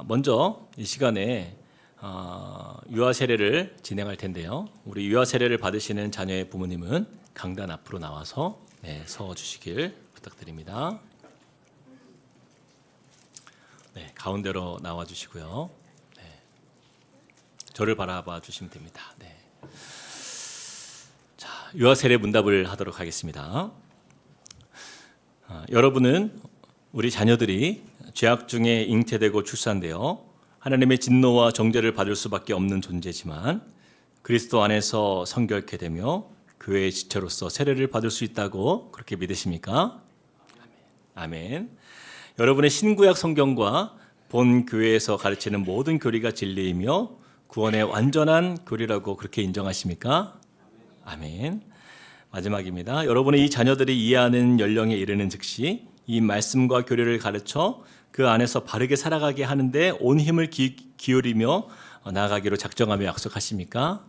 아, 먼저 이 시간에 아, 유아 세례를 진행할 텐데요. 우리 유아 세례를 받으시는 자녀의 부모님은 강단 앞으로 나와서 네, 서 주시길 부탁드립니다. 네, 가운데로 나와 주시고요. 네, 저를 바라봐 주시면 됩니다. 네. 자, 유아 세례 문답을 하도록 하겠습니다. 아, 여러분은 우리 자녀들이 죄악 중에 잉태되고 출산되어 하나님의 진노와 정죄를 받을 수밖에 없는 존재지만 그리스도 안에서 성결케 되며 교회의 지체로서 세례를 받을 수 있다고 그렇게 믿으십니까? 아멘. 여러분의 신구약 성경과 본 교회에서 가르치는 모든 교리가 진리이며 구원의 완전한 교리라고 그렇게 인정하십니까? 아멘. 마지막입니다. 여러분의 이 자녀들이 이해하는 연령에 이르는 즉시 이 말씀과 교리를 가르쳐 그 안에서 바르게 살아가게 하는데 온 힘을 기, 기울이며 나아가기로 작정하며 약속하십니까?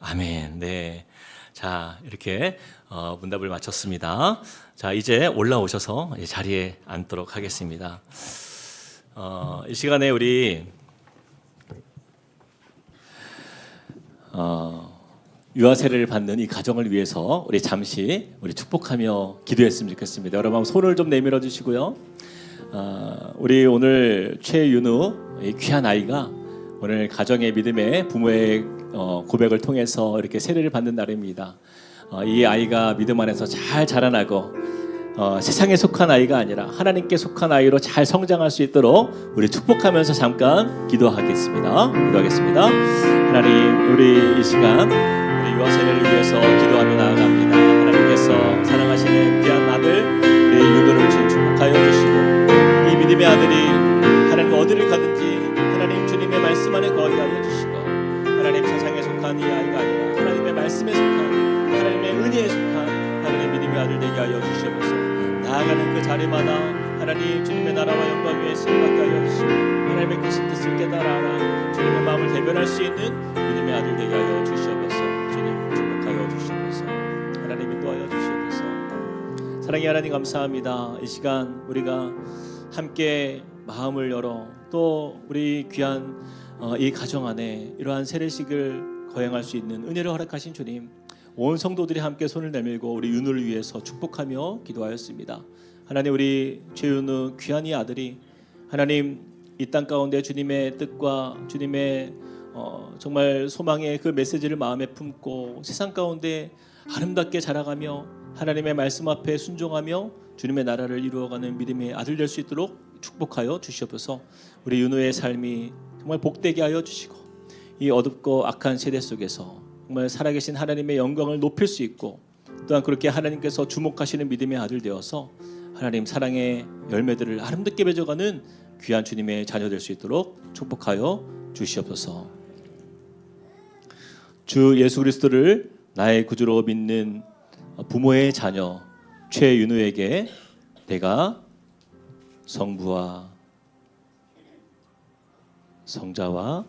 아멘. 네. 자, 이렇게 어, 문답을 마쳤습니다. 자, 이제 올라오셔서 자리에 앉도록 하겠습니다. 어, 이 시간에 우리 어, 유아 세례를 받는 이 가정을 위해서 우리 잠시 우리 축복하며 기도했으면 좋겠습니다. 여러분 손을 좀 내밀어 주시고요. 어, 우리 오늘 최윤우 이 귀한 아이가 오늘 가정의 믿음의 부모의 어, 고백을 통해서 이렇게 세례를 받는 날입니다. 어, 이 아이가 믿음 안에서 잘 자라나고 어, 세상에 속한 아이가 아니라 하나님께 속한 아이로 잘 성장할 수 있도록 우리 축복하면서 잠깐 기도하겠습니다. 기도하겠습니다. 하나님, 우리 이 시간 유아 세례를 위해서 기도하며 나아갑니다. 하나님께서 사랑하시는 귀한 아들 우리 윤호를 지금 축복하여 주시고 이 믿음의 아들이 하나님 어디를 가든지 하나님 주님의 말씀 안에 거하게 하여 주시고 하나님 세상에 속한 이 아이가 아니라 하나님의 말씀에 속한 하나님의 은혜에 속한 하나님 믿음의 아들 되게 하여 주시옵소서. 나아가는 그 자리마다 하나님 주님의 나라와 영광 위에 쓰임받게 하여 주시고 하나님의 크신 뜻을 깨달아 주님의 마음을 대변할 수 있는 믿음의 아들 되게 하여 주시옵소서. 사랑의 하나님 감사합니다. 이 시간 우리가 함께 마음을 열어 또 우리 귀한 어, 이 가정 안에 이러한 세례식을 거행할 수 있는 은혜를 허락하신 주님 온 성도들이 함께 손을 내밀고 우리 윤우를 위해서 축복하며 기도하였습니다. 하나님 우리 최윤우 귀한 이 아들이 하나님 이 땅 가운데 주님의 뜻과 주님의 어, 정말 소망의 그 메시지를 마음에 품고 세상 가운데 아름답게 자라가며 하나님의 말씀 앞에 순종하며 주님의 나라를 이루어가는 믿음의 아들 될 수 있도록 축복하여 주시옵소서. 우리 윤호의 삶이 정말 복되게 하여 주시고 이 어둡고 악한 세대 속에서 정말 살아계신 하나님의 영광을 높일 수 있고 또한 그렇게 하나님께서 주목하시는 믿음의 아들 되어서 하나님 사랑의 열매들을 아름답게 맺어가는 귀한 주님의 자녀 될 수 있도록 축복하여 주시옵소서. 주 예수 그리스도를 나의 구주로 믿는 부모의 자녀 최윤우에게 내가 성부와 성자와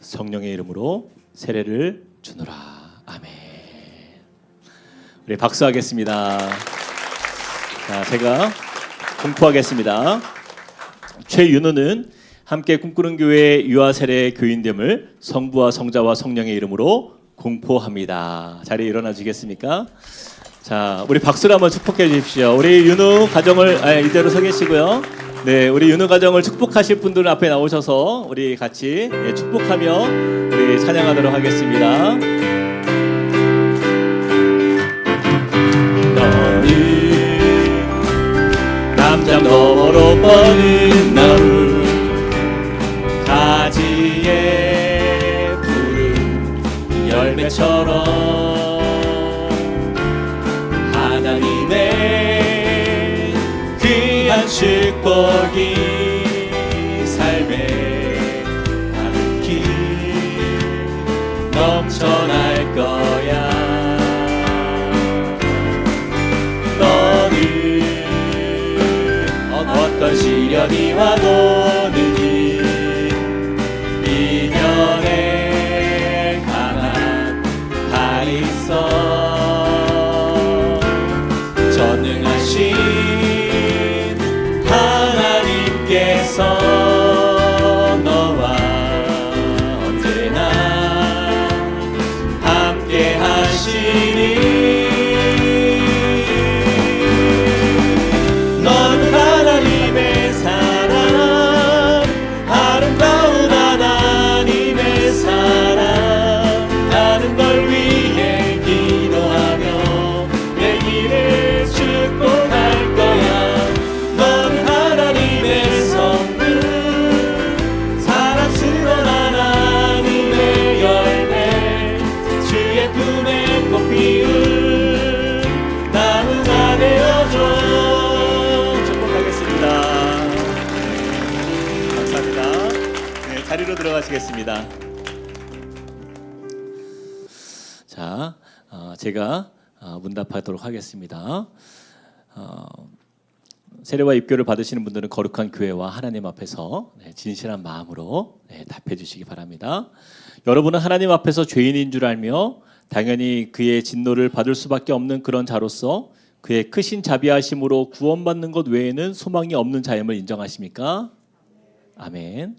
성령의 이름으로 세례를 주노라. 아멘. 우리 박수하겠습니다. 자, 제가 공포하겠습니다. 최윤우는 함께 꿈꾸는 교회 유아 세례 교인됨을 성부와 성자와 성령의 이름으로 공포합니다. 자리에 일어나 주겠습니까? 자, 우리 박수로 한번 축복해 주십시오. 우리 윤우 가정을 아, 이대로 서 계시고요. 네, 우리 윤우 가정을 축복하실 분들 앞에 나오셔서 우리 같이 예, 축복하며 우리 찬양하도록 하겠습니다. 너는 남장 너머로 뻗은 나 열매처럼 하나님의 귀한 축복이 삶에 가득히 넘쳐날 거야. 너는 어떤 시련이 와도 전능하신 들어가시겠습니다 자 어, 제가 어, 문답하도록 하겠습니다 어, 세례와 입교를 받으시는 분들은 거룩한 교회와 하나님 앞에서 네, 진실한 마음으로 네, 답해 주시기 바랍니다. 여러분은 하나님 앞에서 죄인인 줄 알며 당연히 그의 진노를 받을 수밖에 없는 그런 자로서 그의 크신 자비하심으로 구원받는 것 외에는 소망이 없는 자임을 인정하십니까? 아멘.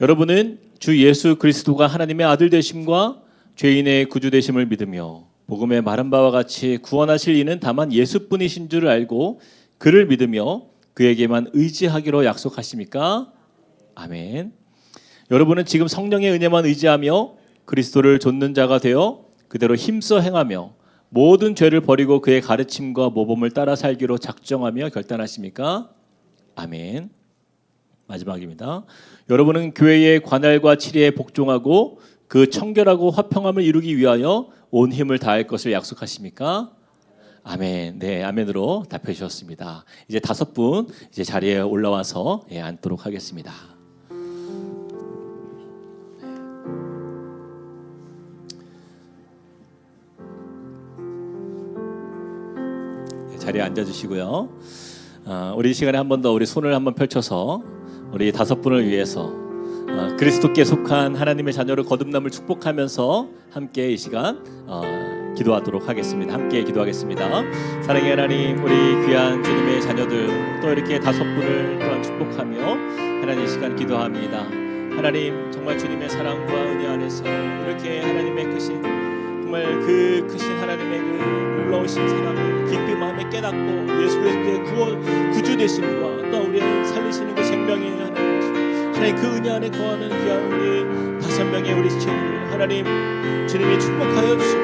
여러분은 주 예수 그리스도가 하나님의 아들 되심과 죄인의 구주 되심을 믿으며 복음의 마른 바와 같이 구원하실 이는 다만 예수뿐이신 줄 알고 그를 믿으며 그에게만 의지하기로 약속하십니까? 아멘. 여러분은 지금 성령의 은혜만 의지하며 그리스도를 좇는 자가 되어 그대로 힘써 행하며 모든 죄를 버리고 그의 가르침과 모범을 따라 살기로 작정하며 결단하십니까? 아멘. 마지막입니다. 여러분은 교회의 관할과 치리에 복종하고 그 청결하고 화평함을 이루기 위하여 온 힘을 다할 것을 약속하십니까? 아멘. 네, 아멘으로 답해 주셨습니다. 이제 다섯 분 이제 자리에 올라와서 예, 앉도록 하겠습니다. 네, 자리에 앉아 주시고요. 어, 우리 이 시간에 한 번 더 우리 손을 한번 펼쳐서 우리 다섯 분을 위해서 어, 그리스도께 속한 하나님의 자녀를 거듭남을 축복하면서 함께 이 시간 어, 기도하도록 하겠습니다. 함께 기도하겠습니다. 사랑의 하나님, 우리 귀한 주님의 자녀들 또 이렇게 다섯 분을 또한 축복하며 하나님 이 시간 기도합니다. 하나님 정말 주님의 사랑과 은혜 안에서 이렇게 하나님의 크신 정말 그 크신 하나님의 그 놀라우신 사랑을 마음에 깨닫고 예수 그리스도의 구원 구주 되심과 또 우리를 살리시는 그 생명의 하나님 하나님 그 은혜 안에 거하는 귀한 우리 다섯 명의 우리 친구를 하나님 주님이 축복하여 주시고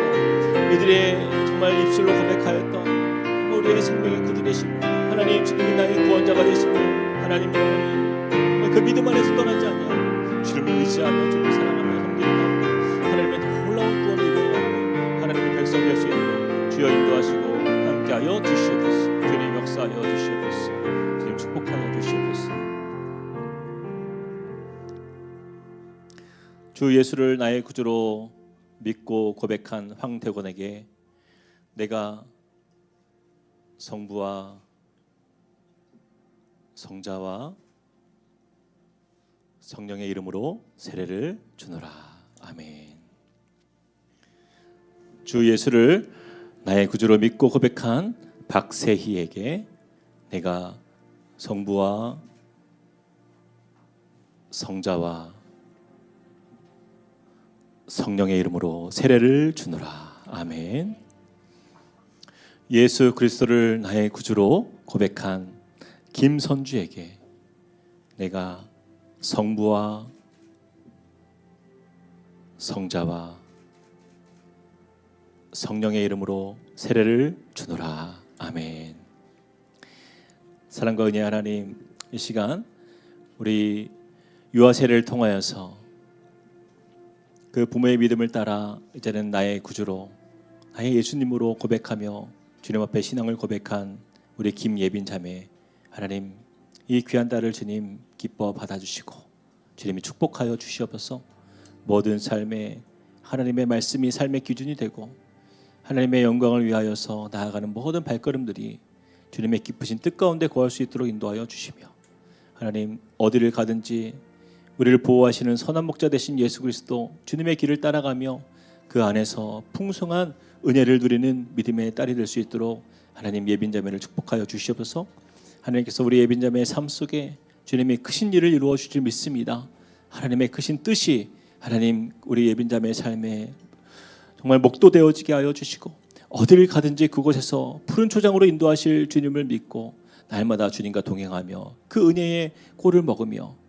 이들의 정말 입술로 고백하였던 우리의 생명의 구주 되시고 하나님 주님이 나의 구원자가 되시고 하나님 그 믿음 안에서 떠나지 않냐 주님을 의지하며 주님 주 예수를 나의 구주로 믿고 고백한 황태곤에게 내가 성부와 성자와 성령의 이름으로 세례를 주노라. 아멘. 주 예수를 나의 구주로 믿고 고백한 박세희에게 내가 성부와 성자와 성령의 이름으로 세례를 주노라. 아멘. 예수 그리스도를 나의 구주로 고백한 김선주에게 내가 성부와 성자와 성령의 이름으로 세례를 주노라. 아멘. 사랑과 은혜 하나님 이 시간 우리 유아 세례를 통하여서 그 부모의 믿음을 따라 이제는 나의 구주로 나의 예수님으로 고백하며 주님 앞에 신앙을 고백한 우리 김예빈 자매 하나님 이 귀한 딸을 주님 기뻐 받아주시고 주님이 축복하여 주시옵소서. 모든 삶에 하나님의 말씀이 삶의 기준이 되고 하나님의 영광을 위하여서 나아가는 모든 발걸음들이 주님의 기쁘신 뜻 가운데 거할 수 있도록 인도하여 주시며 하나님 어디를 가든지 우리를 보호하시는 선한 목자 되신 예수 그리스도 주님의 길을 따라가며 그 안에서 풍성한 은혜를 누리는 믿음의 딸이 될 수 있도록 하나님 예빈자매를 축복하여 주시옵소서. 하나님께서 우리 예빈자매의 삶 속에 주님이 크신 일을 이루어 주실 줄 믿습니다. 하나님의 크신 뜻이 하나님 우리 예빈자매의 삶에 정말 목도 되어지게 하여 주시고 어디를 가든지 그곳에서 푸른 초장으로 인도하실 주님을 믿고 날마다 주님과 동행하며 그 은혜의 꼴을 먹으며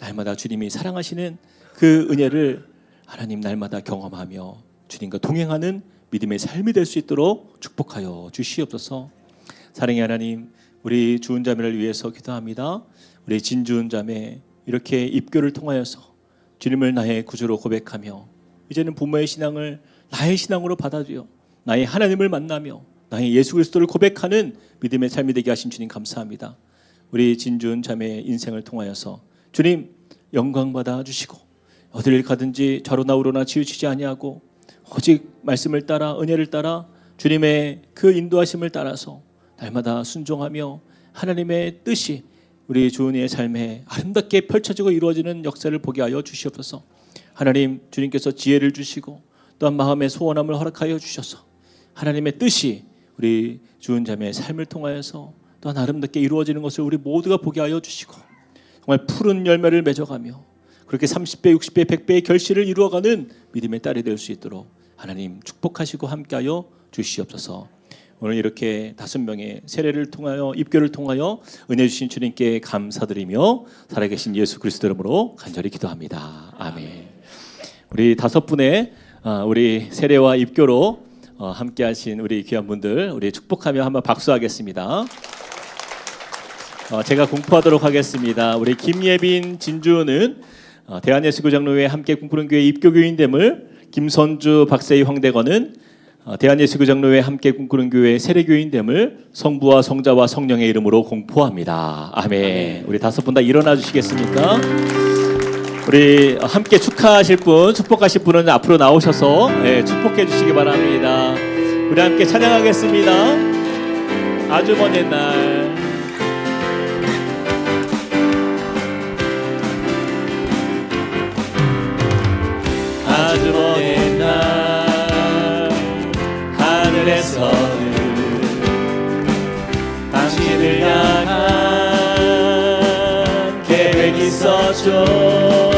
날마다 주님이 사랑하시는 그 은혜를 하나님 날마다 경험하며 주님과 동행하는 믿음의 삶이 될 수 있도록 축복하여 주시옵소서. 사랑의 하나님, 우리 주은 자매를 위해서 기도합니다. 우리 진주은 자매 이렇게 입교를 통하여서 주님을 나의 구주로 고백하며 이제는 부모의 신앙을 나의 신앙으로 받아들여 나의 하나님을 만나며 나의 예수 그리스도를 고백하는 믿음의 삶이 되게 하신 주님 감사합니다. 우리 진주은 자매의 인생을 통하여서 주님 영광 받아 주시고 어디를 가든지 좌로나 우로나 치우치지 아니하고 오직 말씀을 따라 은혜를 따라 주님의 그 인도하심을 따라서 날마다 순종하며 하나님의 뜻이 우리 주은이의 삶에 아름답게 펼쳐지고 이루어지는 역사를 보게 하여 주시옵소서. 하나님 주님께서 지혜를 주시고 또한 마음의 소원함을 허락하여 주셔서 하나님의 뜻이 우리 주은 자매의 삶을 통하여서 또한 아름답게 이루어지는 것을 우리 모두가 보게 하여 주시고 정말 푸른 열매를 맺어가며 그렇게 30배, 60배, 100배의 결실을 이루어가는 믿음의 딸이 될 수 있도록 하나님 축복하시고 함께하여 주시옵소서. 오늘 이렇게 다섯 명의 세례를 통하여 입교를 통하여 은혜 주신 주님께 감사드리며 살아계신 예수 그리스도 이름으로 간절히 기도합니다. 아멘. 우리 다섯 분의 아, 우리 세례와 입교로 어, 함께하신 우리 귀한 분들 우리 축복하며 한번 박수하겠습니다. 어, 제가 공포하도록 하겠습니다. 우리 김예빈 진주는 어, 대한예수교장로회 함께 꿈꾸는 교회 입교교인됨을 김선주 박세희 황대건은 어, 대한예수교장로회 함께 꿈꾸는 교회 세례교인됨을 성부와 성자와 성령의 이름으로 공포합니다. 아멘. 우리 다섯 분 다 일어나 주시겠습니까? 우리 함께 축하하실 분, 축복하실 분은 앞으로 나오셔서 예, 축복해 주시기 바랍니다. 우리 함께 찬양하겠습니다. 아주 먼 옛날. 아주 먼 옛날 하늘에서는 당신을 향한 계획이 있었죠